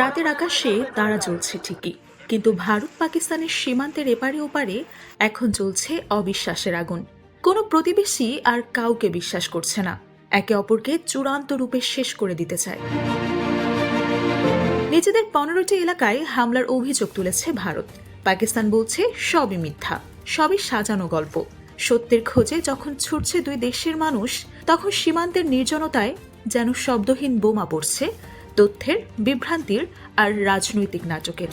রাতের আকাশে তারা জ্বলছে ঠিকই, কিন্তু ভারত পাকিস্তানের সীমান্তের এপারে ওপারে এখন চলছে অবিশ্বাসের আগুন। কোনো প্রতিবেশী আর কাউকে বিশ্বাস করছে না, একে অপরকে চূড়ান্ত রূপে শেষ করে দিতে চায়। নিজেদের পনেরোটি এলাকায় হামলার অভিযোগ তুলেছে ভারত। পাকিস্তান বলছে, সবই মিথ্যা, সবই সাজানো গল্প। সত্যের খোঁজে যখন ছুটছে দুই দেশের মানুষ, তখন সীমান্তের নির্জনতায় যেন শব্দহীন বোমা পড়ছে তথ্যের, বিভ্রান্তির আর রাজনৈতিক নাটকের।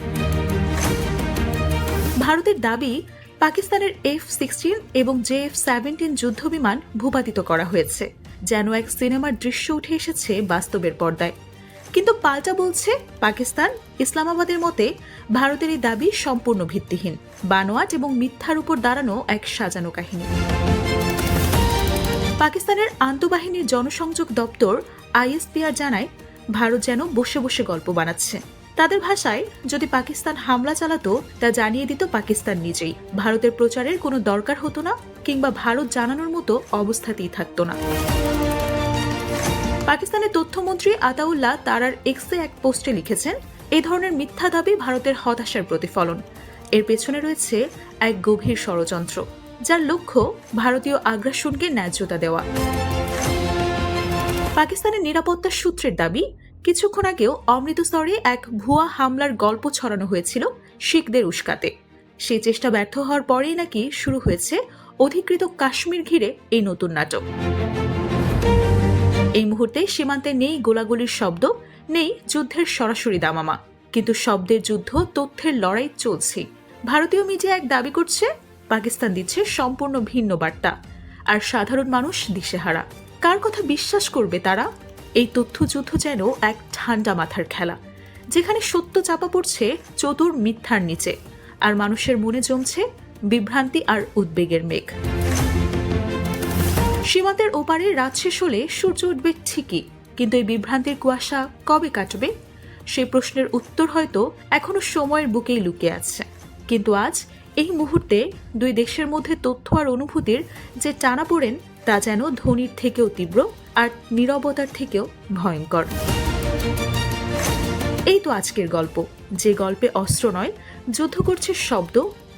ভারতের দাবি, পাকিস্তানের এফ সিক্সটিন এবং জে এফ সেভেন্টিন যুদ্ধবিমান ভূপাতিত করা হয়েছে, যেন এক সিনেমার দৃশ্য উঠে এসেছে বাস্তবের পর্দায়। কিন্তু পাল্টা বলছে, পাকিস্তান, ইসলামাবাদের মতে ভারতের এই দাবি সম্পূর্ণ ভিত্তিহীন, বানোয়াট এবং মিথ্যার উপর দাঁড়ানো এক সাজানো কাহিনী। পাকিস্তানের আন্তঃবাহিনীর জনসংযোগ দপ্তর আইএসপিআর জানায়, ভারত যেন বসে বসে গল্প বানাচ্ছে। তাদের ভাষায়, যদি পাকিস্তান হামলা চালাতো, তা জানিয়ে দিত পাকিস্তান নিজেই। ভারতের প্রচারের কোনো দরকার হতো না, কিংবা ভারত জানানোর মতো অবস্থাতেই থাকতো না। পাকিস্তানের তথ্যমন্ত্রী আতাউল্লাহ তারার এক্সে এক পোস্টে লিখেছেন এই ধরনের মিথ্যা দাবি ভারতের হতাশার প্রতিফলন। এর পেছনে রয়েছে এক গভীর ষড়যন্ত্র। যার লক্ষ্য ভারতীয় আগ্রাসনকে ন্যায্যতা দেওয়া। পাকিস্তানের নিরাপত্তা সূত্রের দাবি, কিছুক্ষণ আগেও অমৃতসরে এক ভুয়া হামলার গল্প ছড়ানো হয়েছিল শিখদের উস্কাতে। সেই চেষ্টা ব্যর্থ হওয়ার পরেই নাকি শুরু হয়েছে অধিকৃত কাশ্মীর ঘিরে এই নতুন নাটক। এই মুহূর্তে সীমান্তে নেই গোলাগুলির শব্দ, নেই যুদ্ধের সরাসরি দামামা। কিন্তু শব্দের যুদ্ধ, তথ্যের লড়াই চলছে। ভারতীয় মিডিয়া এক দাবি করছে পাকিস্তান দিচ্ছে সম্পূর্ণ ভিন্ন বার্তা। আর সাধারণ মানুষ দিশেহারা। কার কথা বিশ্বাস করবে তারা? এই তথ্যযুদ্ধ যেন এক ঠান্ডা মাথার খেলা, যেখানে সত্য চাপা পড়ছে চতুর মিথ্যার নিচে, আর মানুষের মনে জমছে বিভ্রান্তি আর উদ্বেগের মেঘ। সীমান্তের ওপারে রাত শেষ হলে সূর্য উঠবে ঠিকই, কিন্তু এই বিভ্রান্তির কুয়াশা কবে কাটবে? সেই প্রশ্নের উত্তর হয়তো এখনও সময়ের বুকেই লুকিয়ে আছে। কিন্তু আজ এই মুহূর্তে দুই দেশের মধ্যে তথ্য আর অনুভূতির যে টানা পড়েন তা যেন ধ্বনির থেকেও তীব্র আর নীরবতার থেকেও ভয়ঙ্কর। এই তো আজকের গল্প। যে গল্পে অস্ত্র নয়, যুদ্ধ করছে শব্দ,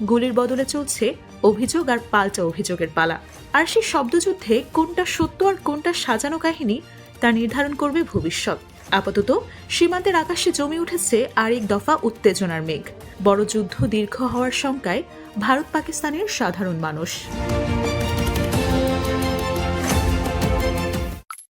গুলির বদলে চলছে অভিযোগ আর পাল্টা অভিযোগের পালা। আর সেই শব্দযুদ্ধে কোনটা সত্য আর কোনটা সাজানো কাহিনী তা নির্ধারণ করবে ভবিষ্যৎ। আপাতত সীমান্তের আকাশে জমে উঠেছে আরেক দফা উত্তেজনার মেঘ। বড় যুদ্ধ দীর্ঘ হওয়ার শঙ্কায় ভারত পাকিস্তানের সাধারণ মানুষ।